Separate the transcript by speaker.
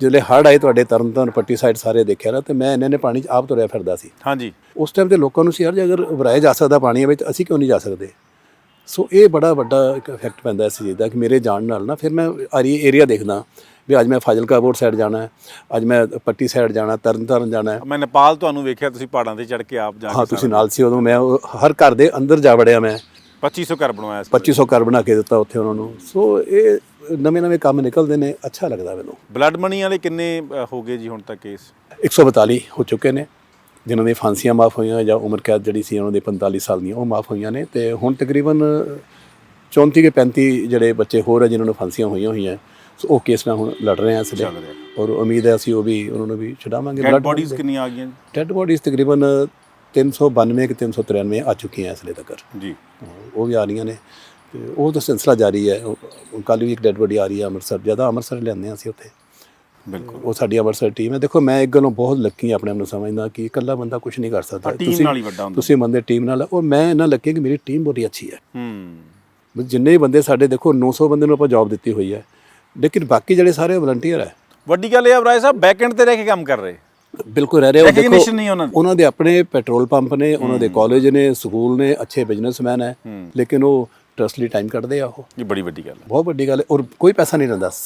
Speaker 1: ਜਿਹੜੇ ਹੜ੍ਹ ਆਏ ਤੁਹਾਡੇ ਤਰਨਤਾਰਨ ਪੱਟੀ ਸਾਈਡ ਸਾਰੇ ਦੇਖਿਆ ਨਾ ਤੇ ਮੈਂ ਇੰਨੇ ਨੇ ਪਾਣੀ 'ਚ ਆਪ ਤੁਰਿਆ ਫਿਰਦਾ ਸੀ।
Speaker 2: ਹਾਂਜੀ।
Speaker 1: ਉਸ ਟਾਈਮ ਤੇ ਲੋਕਾਂ ਨੂੰ ਸੀ ਯਾਰ ਜੇ ਅਗਰ ਜਾ ਸਕਦਾ ਪਾਣੀ ਵਿੱਚ ਅਸੀਂ ਕਿਉਂ ਨਹੀਂ ਜਾ ਸਕਦੇ? ਸੋ ਇਹ ਬੜਾ ਵੱਡਾ ਇੱਕ ਇਫੈਕਟ ਪੈਂਦਾ ਇਸ ਚੀਜ਼ ਦਾ ਕਿ ਮੇਰੇ ਜਾਣ ਨਾਲ ਨਾ ਫਿਰ ਮੈਂ ਆਰੀ ਏਰੀਆ ਦੇਖਦਾ ਵੀ ਅੱਜ ਮੈਂ ਫਾਜ਼ਿਲਕਾ ਬੋਰਡ ਸਾਈਡ ਜਾਣਾ ਹੈ ਅੱਜ ਮੈਂ ਪੱਟੀ ਸਾਈਡ ਜਾਣਾ ਤਰਨਤਾਰਨ ਜਾਣਾ। ਹੈ
Speaker 2: ਮੈਂ ਨੇਪਾਲ ਤੁਹਾਨੂੰ ਵੇਖਿਆ ਤੁਸੀਂ ਪਹਾੜਾਂ ਤੇ ਚੜ ਕੇ ਆਪ ਜਾ
Speaker 1: ਹਾਂ
Speaker 2: ਕੇ
Speaker 1: ਤੁਸੀਂ ਨਾਲ ਸੀ ਉਦੋਂ ਮੈਂ ਹਰ ਘਰ ਦੇ ਅੰਦਰ ਜਾ ਵੜਿਆ ਮੈਂ।
Speaker 2: 2500 ਘਰ ਬਣਵਾਇਆ ਸੀ।
Speaker 1: 2500 ਘਰ ਬਣਾ ਕੇ ਦਿੱਤਾ ਉੱਥੇ ਉਹਨਾਂ ਨੂੰ। ਸੋ ਇਹ ਨਵੇਂ ਨਵੇਂ ਕੰਮ ਨਿਕਲਦੇ ਨੇ ਅੱਛਾ ਲੱਗਦਾ ਮੈਨੂੰ।
Speaker 2: ਬਲੱਡ ਮਨੀ ਵਾਲੇ ਕਿੰਨੇ ਅ, ਹੋ ਗਏ ਜੀ ਹੁਣ ਤੱਕ ਕੇਸ
Speaker 1: 142 ਹੋ ਚੁੱਕੇ ਨੇ ਜਿਨ੍ਹਾਂ ਦੀ ਫਾਂਸੀਆਂ ਮਾਫ ਹੋਈਆਂ ਜਾਂ ਉਮਰ ਕੈਦ ਜਿਹੜੀ ਸੀ ਉਹਨਾਂ ਦੇ 45 ਸਾਲ ਦੀਆਂ ਉਹ ਮਾਫ ਹੋਈਆਂ ਨੇ। ਤੇ ਹੁਣ ਤਕਰੀਬਨ 34 ਕੇ 35 ਜਿਹੜੇ ਬੱਚੇ ਹੋਰ ਆ ਜਿਨ੍ਹਾਂ ਨੂੰ ਫਾਂਸੀਆਂ ਹੋਈਆਂ ਹੋਈਆਂ ਸੋ ਉਹ ਕੇਸ ਨਾਲ ਹੁਣ ਲੜ ਰਹੇ ਆ ਇਸ
Speaker 2: ਰਿਹਾ।
Speaker 1: ਔਰ ਉਮੀਦ ਹੈ ਅਸੀਂ ਉਹ ਵੀ ਉਹਨਾਂ ਨੂੰ ਵੀ ਛਡਾਵਾਂਗੇ।
Speaker 2: ਡੈਡ ਬੋਡੀਜ਼ ਕਿੰਨੀਆਂ ਆ ਗਈਆਂ?
Speaker 1: ਡੈਡ ਬੋਡੀਜ਼ ਤਕਰੀਬਨ 392 ਕਿ 393 ਆ ਚੁੱਕੀਆਂ ਇਸ ਲਈ ਤੱਕ।
Speaker 2: ਜੀ।
Speaker 1: ਉਹ ਵੀ ਆ ਰਹੀਆਂ ਨੇ। ਤੇ ਉਹ ਤਾਂ ਸਿਲਸਿਲਾ ਜਾਰੀ ਹੈ। ਕੱਲ ਵੀ ਇੱਕ ਡੈਡ ਬੋਡੀ ਆ ਰਹੀ ਹੈ ਅੰਮ੍ਰਿਤਸਰ ਜ਼ਿਆਦਾ ਅੰਮ੍ਰਿਤਸਰ ਲਿਆਂਦੇ ਹਾਂ ਅਸੀਂ ਉੱਥੇ।
Speaker 2: ਬਿਲਕੁਲ।
Speaker 1: ਉਹ ਸਾਡੀ ਅੰਮ੍ਰਿਤਸਰ ਟੀਮ ਹੈ। ਦੇਖੋ ਮੈਂ ਇੱਕ ਗੱਲੋਂ ਬਹੁਤ ਲੱਕੀ ਹਾਂ ਆਪਣੇ ਆਪ ਨੂੰ ਸਮਝਦਾ ਕਿ ਇਕੱਲਾ ਬੰਦਾ ਕੁਝ ਨਹੀਂ ਕਰ ਸਕਦਾ।
Speaker 2: ਟੀਮ ਨਾਲ ਹੀ ਵੱਡਾ ਹੁੰਦਾ।
Speaker 1: ਤੁਸੀਂ ਬੰਦੇ ਟੀਮ ਨਾਲ ਔਰ ਮੈਂ ਇਹਨਾਂ ਲੱਕੀ ਕਿ ਮੇਰੀ ਟੀਮ ਬੜੀ ਅੱਛੀ ਹੈ।
Speaker 2: ਹੂੰ।
Speaker 1: ਜਿੰਨੇ ਵੀ ਬੰਦੇ ਸਾਡੇ ਦੇਖੋ 900 ਬੰਦੇ ਨੂੰ ਆਪਾਂ ਜੌਬ ਦਿੱਤੀ ਹੋਈ ਹੈ। ਲੇਕਿਨ ਬਾਕੀ ਜਿਹੜੇ ਸਾਰੇ ਵਲੰਟੀਅਰ ਹੈ।
Speaker 2: ਵੱਡੀ ਗੱਲ ਇਹ ਆ ਬਰਾਏ ਸਾਹਿਬ ਬੈਕ ਐਂਡ ਤੇ ਰਹਿ ਕੇ ਕੰਮ ਕਰ ਰਹੇ।
Speaker 1: ਬਿਲਕੁਲ ਰਹਿ ਰਹੇ ਉਹ
Speaker 2: Recognition ਨਹੀਂ ਉਹਨਾਂ ਦੀ।
Speaker 1: ਉਹਨਾਂ ਦੇ ਆਪਣੇ ਪੈਟਰੋਲ ਪੰਪ ਨੇ ਉਹਨਾਂ ਦੇ ਕਾਲਜ ਨੇ ਸਕੂਲ ਨੇ ਅੱਛੇ ਬਿਜ਼ਨਸਮੈਨ ਹੈ। ਲੇਕਿਨ ਉਹ ਟਰਸਟਲੀ ਟਾਈਮ ਕੱਢਦੇ ਆ ਉਹ।
Speaker 2: ਇਹ ਬੜੀ ਵੱਡੀ ਗੱਲ ਹੈ।
Speaker 1: ਬਹੁਤ ਵੱਡੀ ਗੱਲ ਹੈ। ਔਰ ਕੋਈ ਪੈਸਾ ਨਹੀਂ ਲੈਂਦਾ